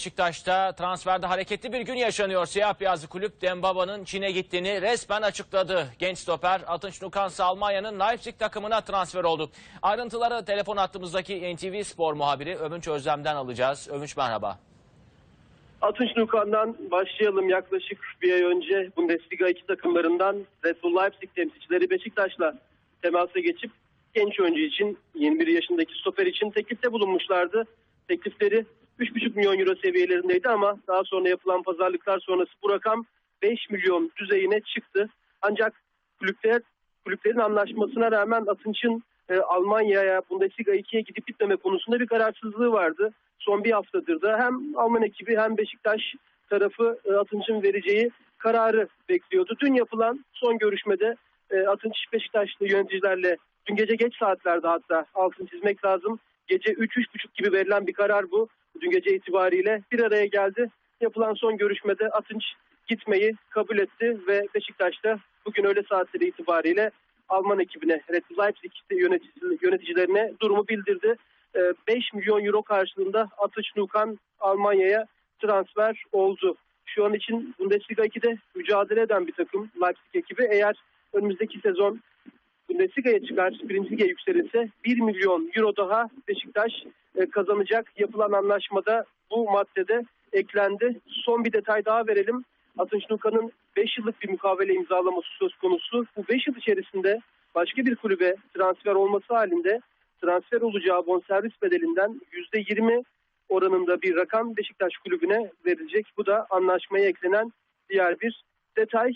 Beşiktaş'ta transferde hareketli bir gün yaşanıyor. Siyah beyazlı kulüp Dembaba'nın Çin'e gittiğini resmen açıkladı. Genç stoper Atınç Nukansı Almanya'nın Leipzig takımına transfer oldu. Ayrıntıları telefon hattımızdaki NTV Spor muhabiri Övünç Özlem'den alacağız. Övünç merhaba. Atınç Nukan'dan başlayalım. Yaklaşık bir ay önce Bundesliga 2 takımlarından Red Bull Leipzig temsilcileri Beşiktaş'la temasa geçip genç oyuncu için 21 yaşındaki stoper için teklifte bulunmuşlardı. Teklifleri 3,5 milyon euro seviyelerindeydi ama daha sonra yapılan pazarlıklar sonrası bu rakam 5 milyon düzeyine çıktı. Ancak kulüpler, kulüplerin anlaşmasına rağmen Atınç'ın e, Almanya'ya Bundesliga 2'ye gidip gitmeme konusunda bir kararsızlığı vardı. Son bir haftadır da hem Alman ekibi hem Beşiktaş tarafı e, Atınç'ın vereceği kararı bekliyordu. Dün yapılan son görüşmede e, Atınç Beşiktaşlı yöneticilerle dün gece geç saatlerde hatta altın çizmek lazım. Gece 3-3.30 gibi verilen bir karar bu. Dün gece itibariyle bir araya geldi. Yapılan son görüşmede Atınç gitmeyi kabul etti ve Beşiktaş'ta bugün öğle saatleri itibariyle Alman ekibine, Red Leipzig yönetici- yöneticilerine durumu bildirdi. Ee, 5 milyon euro karşılığında Atış Nukan Almanya'ya transfer oldu. Şu an için Bundesliga 2'de mücadele eden bir takım Leipzig ekibi. Eğer önümüzdeki sezon Bundesliga'ya çıkar, birinci lige yükselirse 1 milyon euro daha Beşiktaş kazanacak. Yapılan anlaşmada bu maddede eklendi. Son bir detay daha verelim. Atınç Nukan'ın 5 yıllık bir mukavele imzalaması söz konusu. Bu 5 yıl içerisinde başka bir kulübe transfer olması halinde transfer olacağı bonservis bedelinden %20 oranında bir rakam Beşiktaş kulübüne verilecek. Bu da anlaşmaya eklenen diğer bir detay.